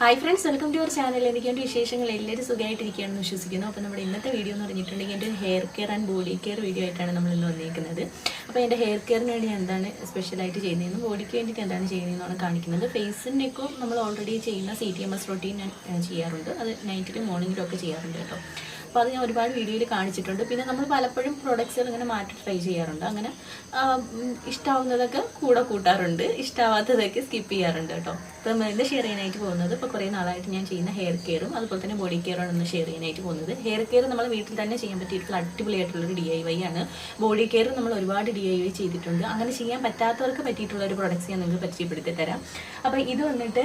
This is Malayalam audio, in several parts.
Hi friends welcome to your channel എനിക്ക് എന്റെ വിശേഷങ്ങൾ എല്ലാവരും സുഖമായിട്ടിരിക്കുകയാണെന്ന് വിശ്വസിക്കുന്നു. അപ്പോൾ നമ്മുടെ ഇന്നത്തെ വീഡിയോ എന്ന് പറഞ്ഞിട്ടുണ്ടെങ്കിൽ എന്റെ hair care and body care video ആയിട്ടാണ് നമ്മൾ ഇന്ന് വന്നിരിക്കുന്നത് അപ്പോൾ എന്റെ ഹെയർ കെയറിന് വേണ്ടി എന്താണ് സ്പെഷ്യലായിട്ട് ചെയ്യുന്നതെന്നും ബോഡിക്ക് വേണ്ടിയിട്ട് എന്താണ് ചെയ്യുന്നതെന്നാണ് കാണിക്കുന്നത്. ഫേസിന്റെയൊക്കെ നമ്മൾ ഓൾറെഡി ചെയ്യുന്ന C T M S routine ഞാൻ ചെയ്യാറുണ്ട്. അത് നൈറ്റിലും മോർണിംഗിലും ഒക്കെ ചെയ്യാറുണ്ട് കേട്ടോ. അപ്പോൾ അത് ഞാൻ ഒരുപാട് വീഡിയോയിൽ കാണിച്ചിട്ടുണ്ട്. പിന്നെ നമ്മൾ പലപ്പോഴും പ്രൊഡക്ട്സുകൾ ഇങ്ങനെ മാറ്റി ട്രൈ ചെയ്യാറുണ്ട്. അങ്ങനെ ഇഷ്ടാവുന്നതൊക്കെ കൂടെ കൂട്ടാറുണ്ട്. ഇഷ്ടാവാത്തതൊക്കെ സ്കിപ്പ് ചെയ്യാറുണ്ട് കേട്ടോ. ഇപ്പം ഇത് ഷെയർ ചെയ്യാനായിട്ട് പോകുന്നത്. ഇപ്പോൾ കുറേ നാളായിട്ട് ഞാൻ ചെയ്യുന്ന ഹെയർ കെയറും അതുപോലെ തന്നെ ബോഡി കെയറാണ് ഒന്ന് ഷെയർ ചെയ്യാനായിട്ട് പോകുന്നത്. ഹെയർ കെയർ നമ്മൾ വീട്ടിൽ തന്നെ ചെയ്യാൻ പറ്റിയിട്ടുള്ള അടിപൊളിയായിട്ടുള്ളൊരു ഡി ഐ വൈ ആണ്. ബോഡി കെയർ നമ്മൾ ഒരുപാട് ഡി ഐ വൈ ചെയ്തിട്ടുണ്ട്. അങ്ങനെ ചെയ്യാൻ പറ്റാത്തവർക്ക് പറ്റിയിട്ടുള്ള ഒരു പ്രൊഡക്റ്റ്സ് ഞാൻ നിങ്ങൾക്ക് പരിചയപ്പെടുത്തി തരാം. അപ്പോൾ ഇത് വന്നിട്ട്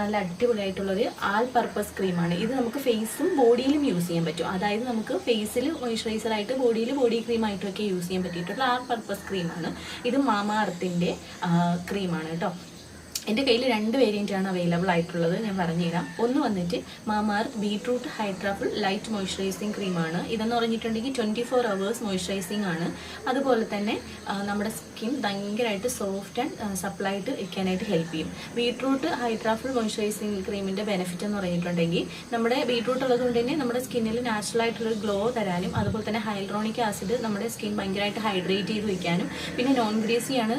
നല്ല അടിപൊളിയായിട്ടുള്ളൊരു ആൾ പർപ്പസ് ക്രീമാണ് ഇത് നമുക്ക് ഫേസും ബോഡിയിലും യൂസ് ചെയ്യാൻ പറ്റും. അതായത് നമുക്ക് ഫേസിൽ മോയ്സ്ചറൈസർ ആയിട്ട് ബോഡിയിൽ ബോഡി ക്രീം ആയിട്ടൊക്കെ യൂസ് ചെയ്യാൻ പറ്റിയിട്ടുള്ള ആൾ പർപ്പസ് ക്രീമാണ് ഇത് മാമാ അർത്തിന്റെ ക്രീമാണ് കേട്ടോ. എന്റെ കയ്യിൽ രണ്ട് വേരിയന്റ് ആണ് അവൈലബിൾ ആയിട്ടുള്ളത് ഞാൻ പറഞ്ഞുതരാം. ഒന്ന് വന്നിട്ട് മാമാർ ബീട്രൂട്ട് ഹൈഡ്രാഫിൾ ലൈറ്റ് മോയ്സ്ചറൈസിങ് ക്രീമാണ്. ഇതെന്ന് പറഞ്ഞിട്ടുണ്ടെങ്കിൽ ട്വന്റി ഫോർ അവേഴ്സ് മോയ്സ്ചറൈസിങ് ആണ്. അതുപോലെ തന്നെ നമ്മുടെ സ്കിൻ ഭയങ്കരമായിട്ട് സോഫ്റ്റ് ആൻഡ് സപ്ലൈറ്റ് ഇരിക്കാനായിട്ട് ഹെൽപ്പ് ചെയ്യും. ബീട്രൂട്ട് ഹൈഡ്രാഫിൾ മോയ്സ്ചറൈസിങ് ക്രീമിന്റെ ബെനിഫിറ്റ് എന്ന് പറഞ്ഞിട്ടുണ്ടെങ്കിൽ നമ്മുടെ ബീട്രൂട്ട് ഉള്ളതുകൊണ്ട് തന്നെ നമ്മുടെ സ്കിന്നിൽ നാച്ചുറൽ ആയിട്ടുള്ളൊരു ഗ്ലോ തരാനും അതുപോലെ തന്നെ ഹൈൽറോണിക് ആസിഡ് നമ്മുടെ സ്കിൻ ഭയങ്കരമായിട്ട് ഹൈഡ്രേറ്റ് ചെയ്ത് വയ്ക്കാനും പിന്നെ നോൺ ഗ്രീസിയാണ്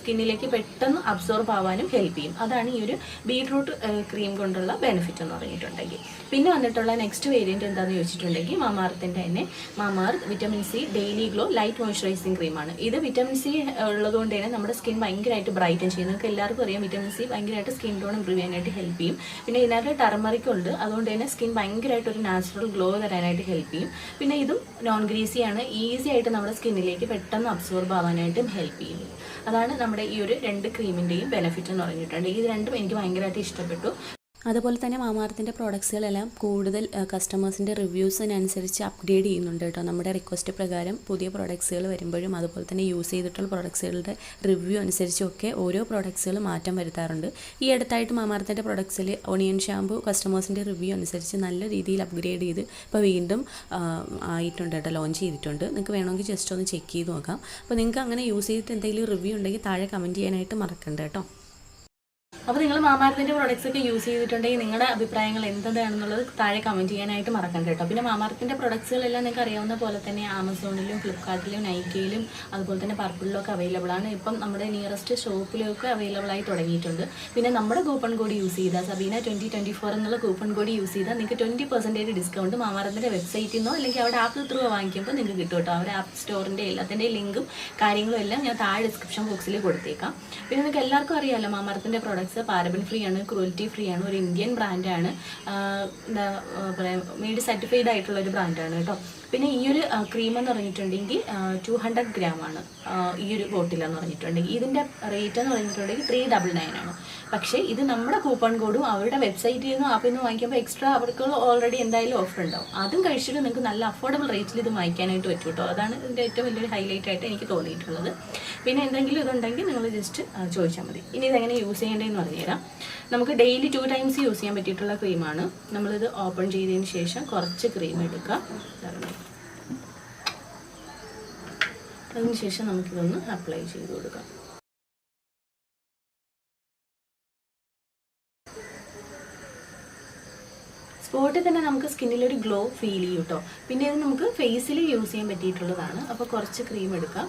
സ്കിന്നിലേക്ക് പെട്ടെന്ന് അബ്സോർബ് ആവാനും ഹെൽപ്പ് ചെയ്യും. അതാണ് ഈ ഒരു ബീട്രൂട്ട് ക്രീം കൊണ്ടുള്ള ബെനിഫിറ്റ് എന്ന് പറഞ്ഞിട്ടുണ്ടെങ്കിൽ. പിന്നെ വന്നിട്ടുള്ള നെക്സ്റ്റ് വേരിയന്റ് എന്താണെന്ന് ചോദിച്ചിട്ടുണ്ടെങ്കിൽ മാമാർത്തിന്റെ തന്നെ. Mamaearth vitamin C daily glow light moisturising ക്രീമാണ് ഇത് വിറ്റമിൻ സി ഉള്ളതുകൊണ്ട് തന്നെ നമ്മുടെ സ്കിൻ ഭയങ്കരമായിട്ട് ബ്രൈറ്റൻ ചെയ്യും. നിങ്ങൾക്ക് എല്ലാവർക്കും അറിയാം വിറ്റമിൻ സി ഭയങ്കരമായിട്ട് സ്കിൻ ടോൺ ഇമ്പ്രൂവ് ചെയ്യാനായിട്ട് ഹെൽപ്പ് ചെയ്യും. പിന്നെ ഇതിനകത്ത് ടർമറിക് ഉണ്ട്. അതുകൊണ്ട് തന്നെ സ്കിൻ ഭയങ്കരമായിട്ട് ഒരു നാച്ചുറൽ ഗ്ലോ തരാനായിട്ട് ഹെൽപ്പ് ചെയ്യും. പിന്നെ ഇതും നോൺ ഗ്രീസിയാണ് ഈസി ആയിട്ട് നമ്മുടെ സ്കിന്നിലേക്ക് പെട്ടെന്ന് അബ്സോർബ് ആവാനായിട്ടും ഹെൽപ്പ് ചെയ്യും അതാണ് നമ്മുടെ ഈ ഒരു രണ്ട് ക്രീമിന്റെയും ബെനിഫിറ്റ് എന്ന് പറഞ്ഞിട്ടുണ്ട്. ഇത് രണ്ടും എനിക്ക് ഭയങ്കരമായിട്ട് ഇഷ്ടപ്പെട്ടു. അതുപോലെ തന്നെ മാമാർത്തിന്റെ പ്രോഡക്ട്സുകളെല്ലാം കൂടുതൽ കസ്റ്റമേഴ്സിന്റെ റിവ്യൂസിനനുസരിച്ച് അപ്ഗ്രേഡ് ചെയ്യുന്നുണ്ട് കേട്ടോ. നമ്മുടെ റിക്വസ്റ്റ് പ്രകാരം പുതിയ പ്രോഡക്ട്സുകൾ വരുമ്പോഴും അതുപോലെ തന്നെ യൂസ് ചെയ്തിട്ടുള്ള പ്രോഡക്ട്സുകളുടെ റിവ്യൂ അനുസരിച്ചൊക്കെ ഓരോ പ്രോഡക്ട്സുകൾ മാറ്റം വരുത്താറുണ്ട്. ഈ അടുത്തായിട്ട് മാമാർത്തിന്റെ പ്രോഡക്ട്സിൽ ഓണിയൻ ഷാമ്പു കസ്റ്റമേഴ്സിന്റെ റിവ്യൂ അനുസരിച്ച് നല്ല രീതിയിൽ അപ്ഗ്രേഡ് ചെയ്ത് ഇപ്പോൾ വീണ്ടും ആയിട്ടുണ്ട് കേട്ടോ ലോഞ്ച് ചെയ്തിട്ടുണ്ട്. നിങ്ങൾക്ക് വേണമെങ്കിൽ ജസ്റ്റ് ഒന്ന് ചെക്ക് ചെയ്ത് നോക്കാം. അപ്പോൾ നിങ്ങൾക്ക് അങ്ങനെ യൂസ് ചെയ്തിട്ട് എന്തെങ്കിലും റിവ്യൂ ഉണ്ടെങ്കിൽ താഴെ കമന്റ് ചെയ്യാനായിട്ട് മറക്കണ്ട കേട്ടോ. അപ്പോൾ നിങ്ങൾ മാമാർത്തിന്റെ പ്രോഡക്റ്റ്സ് ഒക്കെ യൂസ് ചെയ്തിട്ടുണ്ടെങ്കിൽ നിങ്ങളുടെ അഭിപ്രായങ്ങൾ എന്തെന്നാണെന്നുള്ളത് താഴെ കമന്റ് ചെയ്യാനായിട്ട് മറക്കണ്ട കേട്ടോ. പിന്നെ മാമാർത്തിന്റെ പ്രൊഡക്ട്സുകളെല്ലാം നിങ്ങൾക്ക് അറിയാവുന്ന പോലെ തന്നെ ആമസോണിലും ഫ്ലിപ്കാർട്ടിലും നൈക്കയിലും അതുപോലെ തന്നെ പർപ്പിളിലും ഒക്കെ അവൈലബിൾ ആണ്. ഇപ്പം നമ്മുടെ നിയറസ്റ്റ് ഷോപ്പിലൊക്കെ അവൈലബിൾ ആയി തുടങ്ങിയിട്ടുണ്ട്. പിന്നെ നമ്മുടെ കൂപ്പൺ കോഡ് യൂസ് ചെയ്താൽ സബീന ട്വന്റി ട്വന്റി ഫോർ എന്നുള്ള കൂപ്പൺ കോഡ് യൂസ് ചെയ്താൽ നിങ്ങൾക്ക് ട്വന്റി പെർസെന്റേജ് ഡിസ്കൗണ്ട് മാമാർത്തിന്റെ വെബ്സൈറ്റിൽ നിന്നോ അല്ലെങ്കിൽ അവിടെ ആപ്പ് ത്രൂ വാങ്ങിക്കുമ്പോൾ നിങ്ങൾക്ക് കിട്ടും കേട്ടോ. അവരുടെ ആപ്പ് സ്റ്റോറിന്റെ എല്ലാത്തിന്റെ ലിങ്കും കാര്യങ്ങളും എല്ലാം ഞാൻ താഴെ ഡിസ്ക്രിപ്ഷൻ ബോക്സിൽ കൊടുത്തേക്കാം. പിന്നെ നിങ്ങൾക്ക് എല്ലാവർക്കും അറിയാമല്ലോ മാമാർത്തിന്റെ പ്രോഡക്ട്സ് പാരബൻ ഫ്രീ ആണ് ക്രൂൽറ്റി ഫ്രീ ആണ് ഒരു ഇന്ത്യൻ ബ്രാൻഡാണ് എന്താ പറയുക മെയ്ഡ് സർട്ടിഫൈഡ് ആയിട്ടുള്ള ഒരു ബ്രാൻഡാണ് കേട്ടോ. പിന്നെ ഈ ഒരു ക്രീം എന്ന് പറഞ്ഞിട്ടുണ്ടെങ്കിൽ ടു ഹൺഡ്രഡ് ഗ്രാം ആണ് ഈ ഒരു ബോട്ടിലെന്ന് പറഞ്ഞിട്ടുണ്ടെങ്കിൽ. ഇതിന്റെ റേറ്റ് എന്ന് പറഞ്ഞിട്ടുണ്ടെങ്കിൽ ത്രീ ഡബിൾ നയൻ ആണ്. പക്ഷേ ഇത് നമ്മുടെ കൂപ്പൺ കോഡും അവരുടെ വെബ്സൈറ്റിൽ നിന്നും ആപ്പിൽ നിന്ന് വാങ്ങിക്കുമ്പോൾ എക്സ്ട്രാ അവർക്ക് ഓൾറെഡി എന്തായാലും ഓഫർ ഉണ്ടാവും. അതും കഴിച്ചിട്ട് നിങ്ങൾക്ക് നല്ല അഫോർഡബിൾ റേറ്റിൽ ഇത് വാങ്ങിക്കാനായിട്ട് പറ്റും കേട്ടോ. അതാണ് ഇതിന്റെ ഏറ്റവും വലിയൊരു ഹൈലൈറ്റ് ആയിട്ട് എനിക്ക് തോന്നിയിട്ടുള്ളത്. പിന്നെ എന്തെങ്കിലും ഇതുണ്ടെങ്കിൽ നിങ്ങൾ ജസ്റ്റ് ചോദിച്ചാൽ മതി. ഇനി ഇതെങ്ങനെ യൂസ് ചെയ്യേണ്ടതെന്ന് പറഞ്ഞുതരാം. നമുക്ക് ഡെയിലി ടു ടൈംസ് യൂസ് ചെയ്യാൻ പറ്റിയിട്ടുള്ള ക്രീമാണ് നമ്മളിത് ഓപ്പൺ ചെയ്തതിന് ശേഷം കുറച്ച് ക്രീം എടുക്കാം. അതിനുശേഷം നമുക്കിതൊന്ന് അപ്ലൈ ചെയ്ത് കൊടുക്കാം. സ്പോട്ടിൽ തന്നെ നമുക്ക് സ്കിന്നിൽ ഒരു ഗ്ലോ ഫീൽ ചെയ്യും കേട്ടോ പിന്നെ ഇത് നമുക്ക് ഫേസിൽ യൂസ് ചെയ്യാൻ പറ്റിയിട്ടുള്ളതാണ്. അപ്പോൾ കുറച്ച് ക്രീം എടുക്കാം.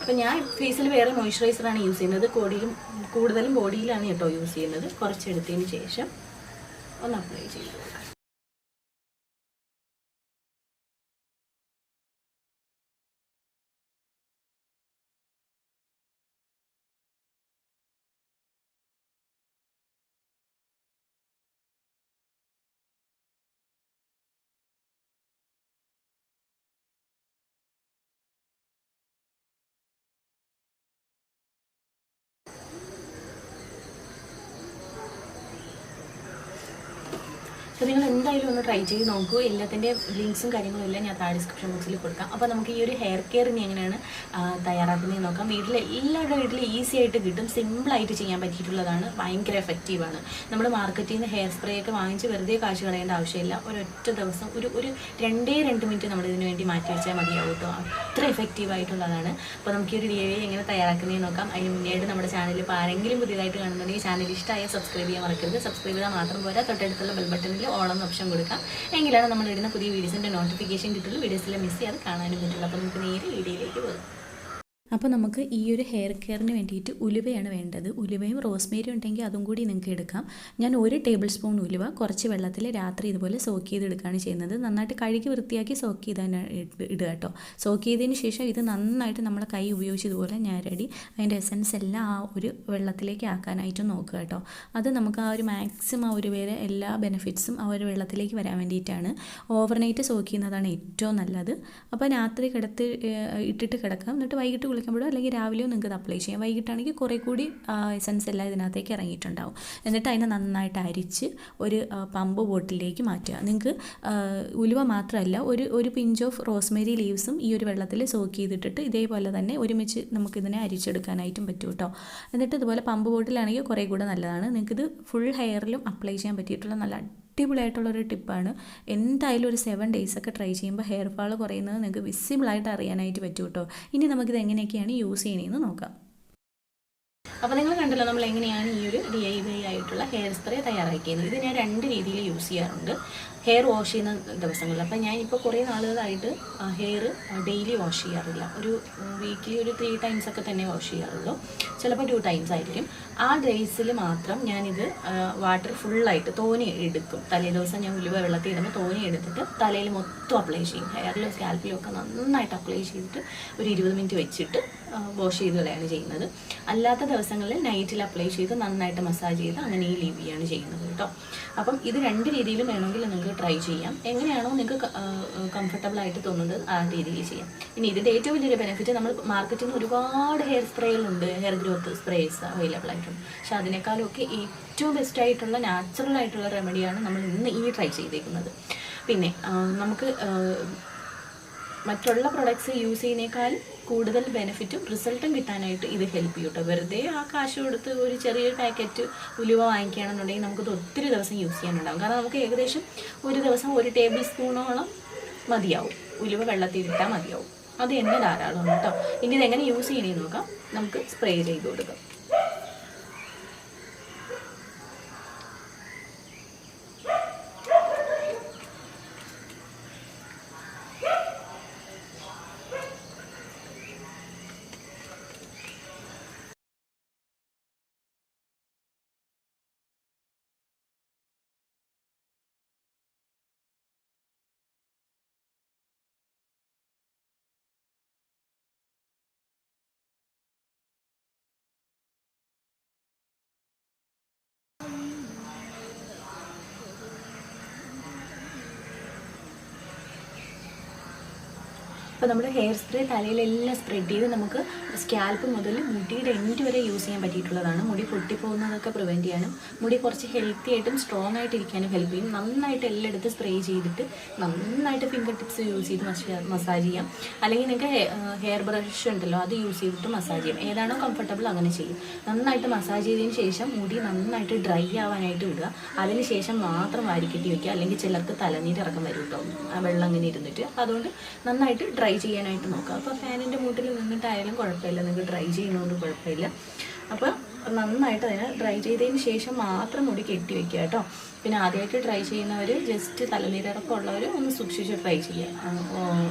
അപ്പോൾ ഞാൻ ഫേസിൽ വേറെ മോയ്സ്ചറൈസറാണ് യൂസ് ചെയ്യുന്നത്. കോടിയിലും കൂടുതലും ബോഡിയിലാണ് കേട്ടോ യൂസ് ചെയ്യുന്നത്. കുറച്ച് എടുത്തതിന് ശേഷം ഒന്ന് അപ്ലൈ ചെയ്ത് കൊടുക്കാം. അപ്പോൾ നിങ്ങൾ എന്തായാലും ഒന്ന് ട്രൈ ചെയ്ത് നോക്കൂ. എല്ലാത്തിന്റെ ലിങ്ക്സും കാര്യങ്ങളും എല്ലാം ഞാൻ താഴെ ഡിസ്ക്രിപ്ഷൻ ബോക്സിൽ കൊടുക്കാം. അപ്പോൾ നമുക്ക് ഈ ഒരു ഹെയർ കെയർ ഇനി എങ്ങനെയാണ് തയ്യാറാക്കുന്നത് നോക്കാം. വീട്ടിൽ എല്ലാവരുടെ വീട്ടിൽ ഈസി ആയിട്ട് കിട്ടും. സിമ്പിളായിട്ട് ചെയ്യാൻ പറ്റിയിട്ടുള്ളതാണ്. ഭയങ്കര എഫക്റ്റീവാണ് നമ്മൾ മാർക്കറ്റിൽ നിന്ന് ഹെയർ സ്പ്രേ ഒക്കെ വാങ്ങിച്ച് വെറുതെ കാശ് കളയേണ്ട ആവശ്യമില്ല. ഒരൊറ്റ ദിവസം ഒരു ഒരു രണ്ടേ രണ്ട് മിനിറ്റ് നമ്മൾ ഇതിന് വേണ്ടി മാറ്റി വെച്ചാൽ മതിയാവും കേട്ടോ അത്ര എഫക്റ്റീവ് ആയിട്ടുള്ളതാണ്. അപ്പോൾ നമുക്ക് ഈ ഒരു ഡി എങ്ങനെ തയ്യാറാക്കുന്നതെന്ന് നോക്കാം. അതിന് മുന്നേയായിട്ട് നമ്മുടെ ചാനൽ ഇപ്പോൾ ആരെങ്കിലും പുതിയതായിട്ട് കാണുന്നുണ്ടെങ്കിൽ ചാനൽ ഇഷ്ടമായ സബ്സ്ക്രൈബ് ചെയ്യാൻ മറക്കരുത്. സബ്സ്ക്രൈബ് ചെയ്താൽ മാത്രം പോരാ. തൊട്ടടുത്തുള്ള ബെൽ ബട്ടണിൽ ഓൾ എന്ന ഓപ്ഷൻ കൊടുക്കാം. എങ്കിലാണ് നമ്മൾ ഇടുന്ന പുതിയ വീഡിയോസിന്റെ നോട്ടിഫിക്കേഷൻ കിട്ടുള്ളൂ. വീഡിയോസിലെ മിസ് ചെയ്യാതെ കാണാനും പറ്റുള്ളൂ. അപ്പോൾ നമുക്ക് നേരെ വീഡിയോയിലേക്ക് പോകാം. അപ്പോൾ നമുക്ക് ഈ ഒരു ഹെയർ കെയറിന് വേണ്ടിയിട്ട് ഉലുവയാണ് വേണ്ടത്. ഉലുവയും റോസ്മേരി ഉണ്ടെങ്കിൽ അതും കൂടി നിങ്ങൾക്ക് എടുക്കാം. ഞാൻ ഒരു ടേബിൾ സ്പൂൺ ഉലുവ കുറച്ച് വെള്ളത്തിൽ രാത്രി ഇതുപോലെ സോക്ക് ചെയ്തെടുക്കുകയാണ് ചെയ്യുന്നത്. നന്നായിട്ട് കഴുകി വൃത്തിയാക്കി സോക്ക് ചെയ്താണ് ഇടുക കേട്ടോ. സോക്ക് ചെയ്തതിന് ശേഷം ഇത് നന്നായിട്ട് നമ്മളെ കൈ ഉപയോഗിച്ച് ഇതുപോലെ ഞാരടി അതിന്റെ എസൻസ് എല്ലാം ആ ഒരു വെള്ളത്തിലേക്ക് ആക്കാനായിട്ട് നോക്കുക കേട്ടോ. അത് നമുക്ക് ആ ഒരു മാക്സിമം ആ ഒരു പേരെ എല്ലാ ബെനിഫിറ്റ്സും ആ ഒരു വെള്ളത്തിലേക്ക് വരാൻ വേണ്ടിയിട്ടാണ്. ഓവർനൈറ്റ് സോക്ക് ചെയ്യുന്നതാണ് ഏറ്റവും നല്ലത്. അപ്പോൾ രാത്രി കിടത്ത് ഇട്ടിട്ട് കിടക്കാം. എന്നിട്ട് വൈകിട്ട് കുളിക്കുമ്പോഴോ അല്ലെങ്കിൽ രാവിലെയോ നിങ്ങൾക്ക് അപ്ലൈ ചെയ്യാം. വൈകിട്ടാണെങ്കിൽ കുറേ കൂടി എസൻസ് എല്ലാം ഇതിനകത്തേക്ക് ഇറങ്ങിയിട്ടുണ്ടാവും. എന്നിട്ട് അതിനെ നന്നായിട്ട് അരിച്ച് ഒരു പമ്പ് ബോട്ടിലേക്ക് മാറ്റുക. നിങ്ങൾക്ക് ഉലുവ മാത്രമല്ല ഒരു ഒരു പിഞ്ച് ഓഫ് റോസ്മേരി ലീവ്സും ഈ ഒരു വെള്ളത്തിൽ സോക്ക് ചെയ്തിട്ടിട്ട് ഇതേപോലെ തന്നെ ഒരുമിച്ച് നമുക്കിതിനെ അരിച്ചെടുക്കാനായിട്ടും പറ്റും കേട്ടോ. എന്നിട്ട് ഇതുപോലെ പമ്പ് ബോട്ടിലാണെങ്കിൽ കുറേ കൂടെ നല്ലതാണ്. നിങ്ങൾക്കിത് ഫുൾ ഹെയറിലും അപ്ലൈ ചെയ്യാൻ പറ്റിയിട്ടുള്ള നല്ല അടിപൊളിയായിട്ടുള്ളൊരു ടിപ്പാണ്. എന്തായാലും ഒരു സെവൻ ഡേയ്സ് ഒക്കെ ട്രൈ ചെയ്യുമ്പോൾ ഹെയർ ഫാൾ കുറയുന്നത് നിങ്ങൾക്ക് വിസിബിളായിട്ട് അറിയാനായിട്ട് പറ്റും കേട്ടോ ഇനി നമുക്കിത് എങ്ങനെയൊക്കെയാണ് യൂസ് ചെയ്യണമെന്ന് നോക്കാം. അപ്പോൾ നിങ്ങൾ കണ്ടല്ലോ നമ്മൾ എങ്ങനെയാണ് ഈ ഒരു ഡി ഐ വൈ ആയിട്ടുള്ള ഹെയർ സ്പ്രേ തയ്യാറാക്കിയത്. ഇത് ഞാൻ രണ്ട് രീതിയിൽ യൂസ് ചെയ്യാറുണ്ട്. ഹെയർ വാഷ് ചെയ്യുന്ന ദിവസങ്ങളിൽ. അപ്പം ഞാൻ ഇപ്പോൾ കുറേ നാളുകളായിട്ട് ഹെയർ ഡെയിലി വാഷ് ചെയ്യാറില്ല. ഒരു വീക്കിലി ഒരു ത്രീ ടൈംസ് ഒക്കെ തന്നെ വാഷ് ചെയ്യാറുള്ളൂ. ചിലപ്പോൾ ടു ടൈംസ് ആയിരിക്കും. ആ ഡേയ്സിൽ മാത്രം ഞാനിത് വാട്ടർ ഫുള്ളായിട്ട് തോനെ എടുക്കും. തലേ ദിവസം ഞാൻ ഉലുവ വെള്ളത്തിൽ ഇടുമ്പോൾ തോനെ എടുത്തിട്ട് തലയിൽ മൊത്തം അപ്ലൈ ചെയ്യും. ഹെയറിലും സ്കാൽപ്പിലും ഒക്കെ നന്നായിട്ട് അപ്ലൈ ചെയ്തിട്ട് ഒരു ഇരുപത് മിനിറ്റ് വെച്ചിട്ട് വാഷ് ചെയ്ത് ചെയ്യുന്നത്. അല്ലാത്ത ദിവസങ്ങളിൽ നൈറ്റിൽ അപ്ലൈ ചെയ്ത് നന്നായിട്ട് മസാജ് ചെയ്ത് അങ്ങനെ ഈ ലീവ് ചെയ്യാണ് ചെയ്യുന്നത് കേട്ടോ. അപ്പം ഇത് രണ്ട് രീതിയിലും വേണമെങ്കിൽ നിങ്ങൾക്ക് ട്രൈ ചെയ്യാം. എങ്ങനെയാണോ നിങ്ങൾക്ക് കംഫർട്ടബിൾ ആയിട്ട് തോന്നുന്നത് ആ രീതിയിൽ ചെയ്യാം. ഇനി ഇതിന്റെ ഏറ്റവും വലിയൊരു ബെനിഫിറ്റ് നമ്മൾ മാർക്കറ്റിൽ നിന്ന് ഒരുപാട് ഹെയർ സ്പ്രേകളുണ്ട് ഹെയർ ഗ്രോത്ത് സ്പ്രേസ് അവൈലബിൾ ആയിട്ടുണ്ട്. പക്ഷെ അതിനേക്കാളൊക്കെ ഏറ്റവും ബെസ്റ്റ് ആയിട്ടുള്ള നാച്ചുറൽ ആയിട്ടുള്ള റെമഡിയാണ് നമ്മൾ ഇന്ന് ഈ ട്രൈ ചെയ്തേക്കുന്നത്. പിന്നെ നമുക്ക് മറ്റുള്ള പ്രൊഡക്ട്സ് യൂസ് ചെയ്യുന്നേക്കാൾ കൂടുതൽ ബെനിഫിറ്റും റിസൾട്ടും കിട്ടാനായിട്ട് ഇത് ഹെൽപ്പ് ചെയ്യും കേട്ടോ വെറുതെ ആ കാശ് കൊടുത്ത് ഒരു ചെറിയൊരു പാക്കറ്റ് ഉലുവ വാങ്ങിക്കുകയാണെന്നുണ്ടെങ്കിൽ നമുക്കത് ഒത്തിരി ദിവസം യൂസ് ചെയ്യാനുണ്ടാകും കാരണം നമുക്ക് ഏകദേശം ഒരു ദിവസം ഒരു ടേബിൾ സ്പൂണോളം മതിയാവും. ഉലുവ വെള്ളത്തിൽ ഇട്ടാൽ മതിയാവും. അത് തന്നെ ധാരാളമാണ് കേട്ടോ ഇനി ഇതെങ്ങനെ യൂസ് ചെയ്യണമെന്ന് നോക്കാം. നമുക്ക് സ്പ്രേ ചെയ്ത് കൊടുക്കാം. അപ്പോൾ നമ്മുടെ ഹെയർ സ്പ്രേ തലയിലെല്ലാം സ്പ്രെഡ് ചെയ്ത് നമുക്ക് സ്കാൽപ്പ് മുതൽ മുടിയുടെ എൻഡ് വരെ യൂസ് ചെയ്യാൻ പറ്റിയിട്ടുള്ളതാണ്. മുടി പൊട്ടിപ്പോകുന്നതൊക്കെ പ്രിവെന്റ് ചെയ്യാനും മുടി കുറച്ച് ഹെൽത്തി ആയിട്ടും സ്ട്രോങ് ആയിട്ട് ഇരിക്കാനും ഹെൽപ്പ് ചെയ്യും. നന്നായിട്ട് എല്ലായിടത്ത് സ്പ്രേ ചെയ്തിട്ട് നന്നായിട്ട് ഫിംഗർ ടിപ്സ് യൂസ് ചെയ്ത് മസാജ് ചെയ്യാം അല്ലെങ്കിൽ നിങ്ങൾക്ക് ഹെയർ ബ്രഷ് ഉണ്ടല്ലോ അത് യൂസ് ചെയ്തിട്ട് മസാജ് ചെയ്യാം. ഏതാണോ കംഫർട്ടബിൾ അങ്ങനെ ചെയ്യും. നന്നായിട്ട് മസാജ് ചെയ്തതിന് ശേഷം മുടി നന്നായിട്ട് ഡ്രൈ ആവാനായിട്ട് വിടുക. അതിന് ശേഷം മാത്രം വാരിക്കെട്ടി വയ്ക്കുക അല്ലെങ്കിൽ ചിലർക്ക് തലനീരിറക്കം വരും കേട്ടോ ആ വെള്ളം അങ്ങനെ ഇരുന്നിട്ട്. അതുകൊണ്ട് നന്നായിട്ട് ഡ്രൈ ചെയ്യാനായിട്ട് നോക്കാം. അപ്പോൾ ഫാനിന്റെ മൂട്ടിൽ നിന്നിട്ടായാലും കുഴപ്പമില്ല. നിങ്ങൾക്ക് ട്രൈ ചെയ്യുന്നതുകൊണ്ട് കുഴപ്പമില്ല. അപ്പോൾ നന്നായിട്ട് അതിനെ ഡ്രൈ ചെയ്തതിന് ശേഷം മാത്രം മുടി കെട്ടി വെക്കുക കേട്ടോ. പിന്നെ ആദ്യമായിട്ട് ട്രൈ ചെയ്യുന്നവർ ജസ്റ്റ് തലനീരിറക്കം ഉള്ളവർ ഒന്ന് സൂക്ഷിച്ച് ട്രൈ ചെയ്യുക.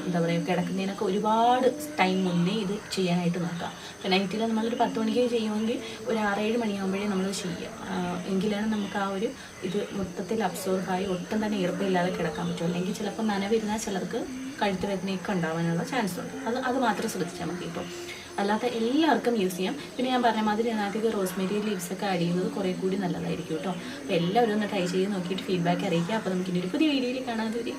എന്താ പറയുക കിടക്കുന്നതിനൊക്കെ ഒരുപാട് ടൈം മുന്നേ ഇത് ചെയ്യാനായിട്ട് നോക്കുക. അപ്പോൾ നൈറ്റിൽ നമ്മളൊരു പത്ത് മണിക്ക് ചെയ്യുമെങ്കിൽ ഒരു ആറേഴ് മണിയാകുമ്പോഴേ നമ്മൾ ചെയ്യുക. എങ്കിലാണ് നമുക്ക് ആ ഒരു ഇത് മൊത്തത്തിൽ അബ്സോർബ് ആയി ഒട്ടും തന്നെ ഈർപ്പമില്ലാതെ കിടക്കാൻ പറ്റും. അല്ലെങ്കിൽ ചിലപ്പോൾ നനവിരുന്നാൽ ചിലർക്ക് കഴുത്ത് വേദനയൊക്കെ ഉണ്ടാവാനുള്ള ചാൻസ് ഉണ്ട്. അത് അത് മാത്രം ശ്രദ്ധിച്ചാൽ മതി ഇപ്പോൾ അല്ലാത്ത എല്ലാവർക്കും യൂസ് ചെയ്യാം. പിന്നെ ഞാൻ പറഞ്ഞ മാതിരി അതിനകത്തേക്ക് റോസ്മേരി ലീവ്സ് ഒക്കെ ആഡ് ചെയ്യുന്നത് കുറേ കൂടി നല്ലതായിരിക്കും കേട്ടോ. അപ്പോൾ എല്ലാവരും ഒന്ന് ട്രൈ ചെയ്ത് നോക്കിയിട്ട് ഫീഡ്ബാക്ക് അറിയിക്കുക. അപ്പോൾ നമുക്ക് ഇനി ഒരു പുതിയ വീഡിയോയിൽ കാണാതെ